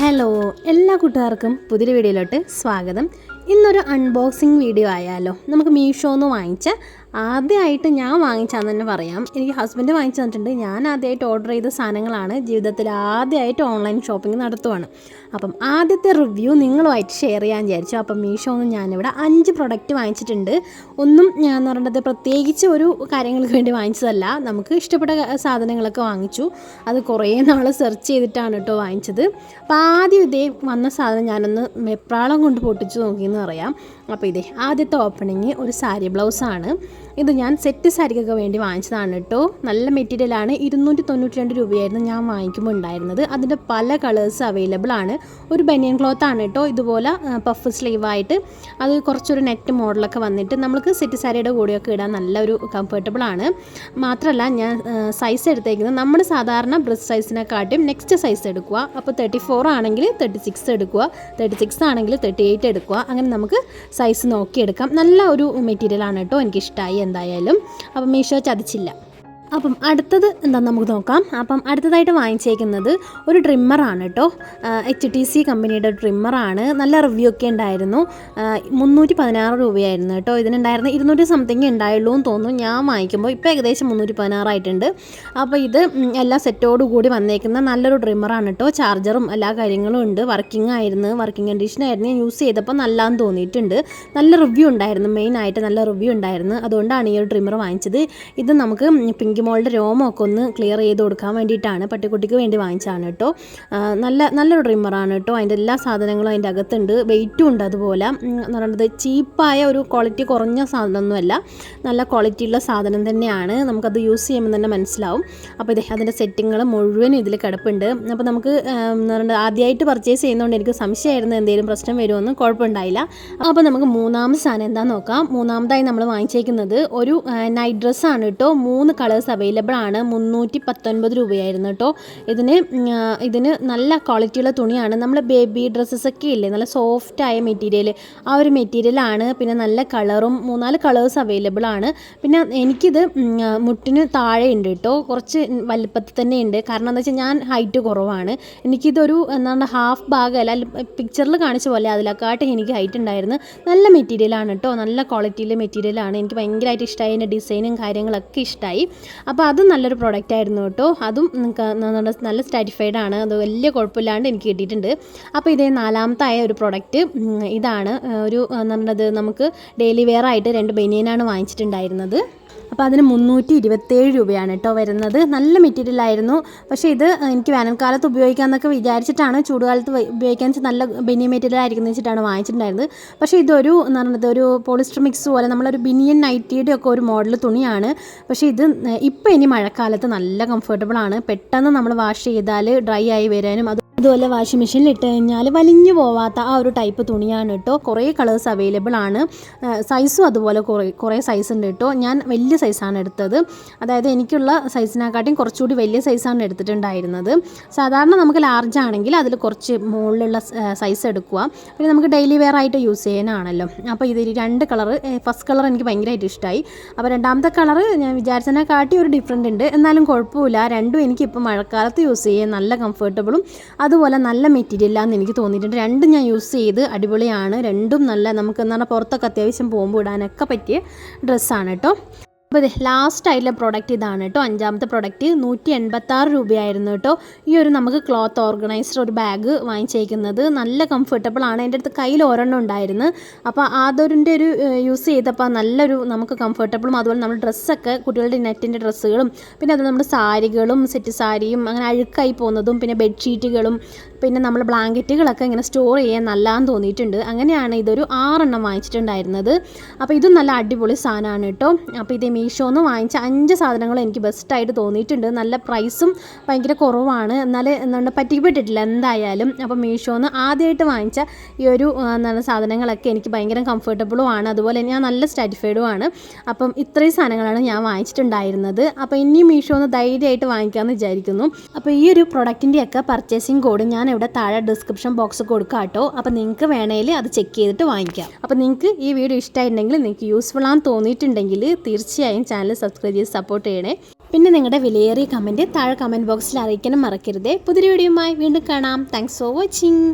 Hello എല്ലാ കൂട്ടുകാർക്കും പുതിയൊരു വീഡിയോയിലോട്ട് സ്വാഗതം. ഇന്നൊരു അൺബോക്സിങ് വീഡിയോ ആയാലോ നമുക്ക് മീഷോ എന്ന് വാങ്ങിച്ച. ആദ്യമായിട്ട് ഞാൻ വാങ്ങിച്ചാന്ന് തന്നെ പറയാം. എനിക്ക് ഹസ്ബൻഡ് വാങ്ങിച്ചു തന്നിട്ടുണ്ട്. ഞാൻ ആദ്യമായിട്ട് ഓർഡർ ചെയ്ത സാധനങ്ങളാണ് ജീവിതത്തിൽ ആദ്യമായിട്ട് ഓൺലൈൻ ഷോപ്പിംഗ് നടത്തുവാണ്. അപ്പം ആദ്യത്തെ റിവ്യൂ നിങ്ങളുമായിട്ട് ഷെയർ ചെയ്യാൻ വിചാരിച്ചു. അപ്പം മീഷോന്ന് ഞാനിവിടെ അഞ്ച് പ്രൊഡക്റ്റ് വാങ്ങിച്ചിട്ടുണ്ട്. ഒന്നും ഞാൻ എന്ന് പറയുന്നത് പ്രത്യേകിച്ച് ഒരു കാര്യങ്ങൾക്ക് വേണ്ടി വാങ്ങിച്ചതല്ല. നമുക്ക് ഇഷ്ടപ്പെട്ട സാധനങ്ങളൊക്കെ വാങ്ങിച്ചു. അത് കുറേ നാൾ സെർച്ച് ചെയ്തിട്ടാണ് കേട്ടോ വാങ്ങിച്ചത്. അപ്പോൾ ആദ്യം ഇതേ വന്ന സാധനം ഞാനൊന്ന് വെപ്രാളം കൊണ്ട് പൊട്ടിച്ചു നോക്കിയെന്ന് പറയാം. അപ്പോൾ ഇതേ ആദ്യത്തെ ഓപ്പണിങ് ഒരു സാരി ബ്ലൗസാണ് ഇത് ഞാൻ സെറ്റ് സാരിക്കൊക്കെ വേണ്ടി വാങ്ങിച്ചതാണ് കേട്ടോ. നല്ല മെറ്റീരിയലാണ് ഇരുന്നൂറ്റി തൊണ്ണൂറ്റി രണ്ട് രൂപയായിരുന്നു ഞാൻ വാങ്ങിക്കുമ്പോൾ ഉണ്ടായിരുന്നത്. അതിന്റെ പല കളേഴ്സ് അവൈലബിൾ ആണ്. ഒരു ബനിയൻ ക്ലോത്ത് ആണ് കേട്ടോ. ഇതുപോലെ പഫ് സ്ലീവായിട്ട് അത് കുറച്ചൊരു നെറ്റ് മോഡലൊക്കെ വന്നിട്ട് നമുക്ക് സെറ്റ് സാരിയുടെ കൂടെയൊക്കെ ഇടാൻ നല്ലൊരു കംഫർട്ടബിൾ ആണ്. മാത്രമല്ല ഞാൻ സൈസ് എടുത്തേക്കുന്നത് നമ്മൾ സാധാരണ ബ്രസ്റ്റ് സൈസിനെക്കാട്ടും നെക്സ്റ്റ് സൈസ് എടുക്കുക. അപ്പോൾ തേർട്ടി ഫോർ ആണെങ്കിൽ തേർട്ടി സിക്സ് എടുക്കുക. തേർട്ടി സിക്സ് ആണെങ്കിൽ തേർട്ടി എയ്റ്റ് എടുക്കുക. അങ്ങനെ നമുക്ക് സൈസ് നോക്കിയെടുക്കാം. നല്ല ഒരു മെറ്റീരിയൽ ആണ് കേട്ടോ. എനിക്കിഷ്ടമായി എന്തായാലും. അപ്പം മീഷോ ചതിച്ചില്ല. അപ്പം അടുത്തത് എന്താ നമുക്ക് നോക്കാം. അപ്പം അടുത്തതായിട്ട് വാങ്ങിച്ചേക്കുന്നത് ഒരു ട്രിമ്മറാണ് കേട്ടോ എച്ച് ടി സി കമ്പനിയുടെ ട്രിമ്മറാണ് നല്ല റിവ്യൂ ഒക്കെ ഉണ്ടായിരുന്നു. മുന്നൂറ്റി പതിനാറ് രൂപയായിരുന്നു കേട്ടോ ഇതിനുണ്ടായിരുന്ന ഇരുന്നൂറ്റി സംതിങ് ഉണ്ടായുള്ളൂ എന്ന് തോന്നുന്നു. ഞാൻ വാങ്ങിക്കുമ്പോൾ ഇപ്പോൾ ഏകദേശം മുന്നൂറ്റി പതിനാറായിട്ടുണ്ട് അപ്പോൾ ഇത് എല്ലാ സെറ്റോടു കൂടി വന്നേക്കുന്ന നല്ലൊരു ട്രിമ്മറാണ് കേട്ടോ ചാർജറും എല്ലാ കാര്യങ്ങളും ഉണ്ട്. വർക്കിംഗ് ആയിരുന്നു. വർക്കിംഗ് കണ്ടീഷൻ ആയിരുന്നു. ഞാൻ യൂസ് ചെയ്തപ്പോൾ നല്ലതെന്ന് തോന്നിയിട്ടുണ്ട്. നല്ല റിവ്യൂ ഉണ്ടായിരുന്നു. മെയിനായിട്ട് നല്ല റിവ്യൂ ഉണ്ടായിരുന്നു. അതുകൊണ്ടാണ് ഈ ഒരു ട്രിമ്മർ വാങ്ങിച്ചത്. ഇത് നമുക്ക് പിങ്കി മോളുടെ രോമമൊക്കെ ഒന്ന് ക്ലിയർ ചെയ്ത് കൊടുക്കാൻ വേണ്ടിയിട്ടാണ് പട്ടിക്കുട്ടിക്ക് വേണ്ടി വാങ്ങിച്ചതാണ് കേട്ടോ. നല്ല നല്ലൊരു ട്രിമ്മറാണ് കേട്ടോ. അതിന്റെ എല്ലാ സാധനങ്ങളും അതിന്റെ അകത്തുണ്ട്. വെയിറ്റും ഉണ്ട് അതുപോലെ. എന്ന് പറയുന്നത് ചീപ്പായ ഒരു ക്വാളിറ്റി കുറഞ്ഞ സാധനമൊന്നുമല്ല. നല്ല ക്വാളിറ്റിയുള്ള സാധനം തന്നെയാണ്. നമുക്കത് യൂസ് ചെയ്യുമ്പോൾ തന്നെ മനസ്സിലാവും. അപ്പോൾ ഇത് അതിന്റെ സെറ്റിങ്ങൾ മുഴുവനും ഇതിൽ കിടപ്പുണ്ട്. അപ്പോൾ നമുക്ക് എന്ന് പറയുന്നത് ആദ്യമായിട്ട് പർച്ചേസ് ചെയ്യുന്നതുകൊണ്ട് എനിക്ക് സംശയമായിരുന്നു എന്തെങ്കിലും പ്രശ്നം വരുമെന്ന്. കുഴപ്പമുണ്ടായില്ല. അപ്പോൾ നമുക്ക് മൂന്നാമത് സാധനം എന്താണെന്ന് നോക്കാം. മൂന്നാമതായി നമ്മൾ വാങ്ങിച്ചേക്കുന്നത് ഒരു നൈറ്റ് ഡ്രസ്സാണ് കേട്ടോ. മൂന്ന് കളേഴ്സ് അവൈലബിൾ ആണ്. മുന്നൂറ്റി പത്തൊൻപത് രൂപയായിരുന്നു കേട്ടോ. ഇതിന് ഇതിന് നല്ല ക്വാളിറ്റിയുള്ള തുണിയാണ്. നമ്മൾ ബേബി ഡ്രസ്സസ് ഒക്കെ ഇല്ലേ? നല്ല സോഫ്റ്റ് ആയ മെറ്റീരിയൽ ആ ഒരു മെറ്റീരിയലാണ് പിന്നെ നല്ല കളറും മൂന്നാൽ കളേഴ്സ് അവൈലബിൾ ആണ്. പിന്നെ എനിക്കിത് മുട്ടിന് താഴെ ഉണ്ട് കേട്ടോ. കുറച്ച് വലുപ്പത്തിൽ തന്നെ ഉണ്ട്. കാരണം എന്താ വെച്ചാൽ ഞാൻ ഹൈറ്റ് കുറവാണ്. എനിക്കിതൊരു എന്താണ് ഹാഫ് ഭാഗമല്ല പിക്ചറിൽ കാണിച്ച പോലെ അതിലൊക്കെയായിട്ട് എനിക്ക് ഹൈറ്റ് ഉണ്ടായിരുന്നു. നല്ല മെറ്റീരിയലാണ് കേട്ടോ. നല്ല ക്വാളിറ്റിയിലെ മെറ്റീരിയലാണ് എനിക്ക് ഭയങ്കരമായിട്ട് ഇഷ്ടമായി അതിന്റെ ഡിസൈനും കാര്യങ്ങളൊക്കെ ഇഷ്ടമായി അപ്പോൾ അതും നല്ലൊരു പ്രോഡക്റ്റ് ആയിരുന്നു കേട്ടോ. അതും നല്ല- സ്റ്റാറ്റിഫൈഡ് ആണ്. അത് വലിയ കുഴപ്പമില്ലാണ്ട് എനിക്ക് കിട്ടിയിട്ടുണ്ട്. അപ്പോൾ ഇതേ നാലാമത്തായ ഒരു പ്രോഡക്റ്റ് ഇതാണ്. ഒരു നമ്മുടെ നമുക്ക് ഡെയിലി വെയർ ആയിട്ട് രണ്ട് ബനിയനാണ് വാങ്ങിച്ചിട്ടുണ്ടായിരുന്നത്. അപ്പോൾ അതിന് മുന്നൂറ്റി ഇരുപത്തേഴ് രൂപയാണ് കേട്ടോ വരുന്നത്. നല്ല മെറ്റീരിയൽ ആയിരുന്നു. പക്ഷേ ഇത് എനിക്ക് വേനൽക്കാലത്ത് ഉപയോഗിക്കാമെന്നൊക്കെ വിചാരിച്ചിട്ടാണ് ചൂടുകാലത്ത് ഉപയോഗിക്കാൻ വെച്ചാൽ നല്ല ബിനിയ മെറ്റീരിയൽ ആയിരിക്കും എന്ന് വെച്ചിട്ടാണ് വാങ്ങിച്ചിട്ടുണ്ടായിരുന്നത്. പക്ഷേ ഇതൊരു എന്ന് പറയുന്നത് ഒരു പോളിസ്റ്റർ മിക്സ് പോലെ നമ്മളൊരു ബിനിയൻ നൈറ്റിയുടെ ഒക്കെ ഒരു മോഡൽ തുണിയാണ്. പക്ഷേ ഇത് ഇപ്പോൾ ഇനി മഴക്കാലത്ത് നല്ല കംഫർട്ടബിൾ ആണ്. പെട്ടെന്ന് നമ്മൾ വാഷ് ചെയ്താൽ ഡ്രൈ ആയി വരാനും അത് അതുപോലെ വാഷിംഗ് മെഷീനിൽ ഇട്ട് കഴിഞ്ഞാൽ വലിഞ്ഞു പോവാത്ത ആ ഒരു ടൈപ്പ് തുണിയാണ് കേട്ടോ കുറേ കളേഴ്സ് അവൈലബിൾ ആണ്. സൈസും അതുപോലെ കുറേ കുറേ സൈസ് ഉണ്ട് കേട്ടോ ഞാൻ വലിയ സൈസാണ് എടുത്തത്. അതായത് എനിക്കുള്ള സൈസിനെക്കാട്ടിയും കുറച്ചുകൂടി വലിയ സൈസാണ് എടുത്തിട്ടുണ്ടായിരുന്നത്. സാധാരണ നമുക്ക് ലാർജ് ആണെങ്കിൽ അതിൽ കുറച്ച് മുകളിലുള്ള സൈസ് എടുക്കുക. പിന്നെ നമുക്ക് ഡെയിലി വെയർ ആയിട്ട് യൂസ് ചെയ്യാനാണല്ലോ. അപ്പോൾ ഇതിൽ രണ്ട് കളർ ഫസ്റ്റ് കളർ എനിക്ക് ഭയങ്കരമായിട്ട് ഇഷ്ടമായി അപ്പോൾ രണ്ടാമത്തെ കളർ ഞാൻ വിചാരിച്ചതിനെക്കാട്ടി ഒരു ഡിഫറെന്റ് ഉണ്ട്. എന്നാലും കുഴപ്പമില്ല. രണ്ടും എനിക്കിപ്പോൾ മഴക്കാലത്ത് യൂസ് ചെയ്യാൻ നല്ല കംഫർട്ടബിളും അതുപോലെ നല്ല മെറ്റീരിയൽ ആണെന്ന് എനിക്ക് തോന്നിയിട്ടുണ്ട്. രണ്ടും ഞാൻ യൂസ് ചെയ്ത് അടിപൊളിയാണ്. രണ്ടും നല്ല നമുക്ക് പറഞ്ഞാൽ പുറത്തൊക്കെ അത്യാവശ്യം പോകുമ്പോൾ ഇടാനൊക്കെ പറ്റിയ ഡ്രസ്സാണ് കേട്ടോ അപ്പോൾ ഇത് ലാസ്റ്റ് ആയിട്ടുള്ള പ്രോഡക്റ്റ് ഇതാണ് കേട്ടോ അഞ്ചാമത്തെ പ്രോഡക്റ്റ് നൂറ്റി എൺപത്താറ് രൂപയായിരുന്നു കേട്ടോ ഈ ഒരു നമുക്ക് ക്ലോത്ത് ഓർഗനൈസർ ഒരു ബാഗ് വാങ്ങിച്ചേക്കുന്നത്. നല്ല കംഫർട്ടബിൾ ആണ്. എന്റെ അടുത്ത് കയ്യിൽ ഒരെണ്ണം ഉണ്ടായിരുന്നു. അപ്പോൾ അതൊരിന്റെ ഒരു യൂസ് ചെയ്തപ്പോൾ നല്ലൊരു നമുക്ക് കംഫർട്ടബിളും അതുപോലെ നമ്മൾ ഡ്രസ്സൊക്കെ കുട്ടികളുടെ നെറ്റിന്റെ ഡ്രസ്സുകളും പിന്നെ അത് നമ്മുടെ സാരികളും സെറ്റ് സാരിയും അങ്ങനെ അഴുക്കായി പോകുന്നതും പിന്നെ ബെഡ്ഷീറ്റുകളും പിന്നെ നമ്മൾ ബ്ലാങ്കറ്റുകളൊക്കെ ഇങ്ങനെ സ്റ്റോർ ചെയ്യാൻ നല്ലതാന്ന് തോന്നിയിട്ടുണ്ട്. അങ്ങനെയാണ് ഇതൊരു ആറെണ്ണം വാങ്ങിച്ചിട്ടുണ്ടായിരുന്നത്. അപ്പോൾ ഇതും നല്ല അടിപൊളി സാധനമാണ് കേട്ടോ അപ്പോൾ ഇത് മീഷോന്ന് വാങ്ങിച്ച അഞ്ച് സാധനങ്ങൾ എനിക്ക് ബെസ്റ്റായിട്ട് തോന്നിയിട്ടുണ്ട്. നല്ല പ്രൈസും ഭയങ്കര കുറവാണ് എന്നാൽ എന്താണ് പറ്റിപ്പെട്ടിട്ടില്ല എന്തായാലും. അപ്പോൾ മീഷോന്ന് ആദ്യമായിട്ട് വാങ്ങിച്ച ഈ ഒരു എന്താണ് സാധനങ്ങളൊക്കെ എനിക്ക് ഭയങ്കര കംഫർട്ടബിളും ആണ്. അതുപോലെ ഞാൻ നല്ല സ്റ്റാറ്റിഫൈഡുമാണ് അപ്പം ഇത്രയും സാധനങ്ങളാണ് ഞാൻ വാങ്ങിച്ചിട്ടുണ്ടായിരുന്നത്. അപ്പോൾ ഇനിയും മീഷോന്ന് ധൈര്യമായിട്ട് വാങ്ങിക്കാമെന്ന് വിചാരിക്കുന്നു. അപ്പോൾ ഈ ഒരു പ്രൊഡക്റ്റിന്റെയൊക്കെ പർച്ചേസിങ് കോഡ് ഞാൻ ഇവിടെ താഴെ ഡിസ്ക്രിപ്ഷൻ ബോക്സ് കൊടുക്കാം കേട്ടോ. അപ്പോൾ നിങ്ങൾക്ക് വേണേൽ അത് ചെക്ക് ചെയ്തിട്ട് വാങ്ങിക്കാം. അപ്പോൾ നിങ്ങൾക്ക് ഈ വീഡിയോ ഇഷ്ടമായിട്ടുണ്ടെങ്കിൽ നിങ്ങൾക്ക് യൂസ്ഫുൾ ആണെന്ന് തോന്നിയിട്ടുണ്ടെങ്കിൽ തീർച്ചയായും ചാനൽ സബ്സ്ക്രൈബ് ചെയ്ത് സപ്പോർട്ട് ചെയ്യണേ. പിന്നെ നിങ്ങളുടെ വിലയേറിയ കമന്റ് താഴെ കമന്റ് ബോക്സിൽ അറിയിക്കാനും മറക്കരുത്. പുതിയ വീഡിയോയുമായി വീണ്ടും കാണാം. Thanks for watching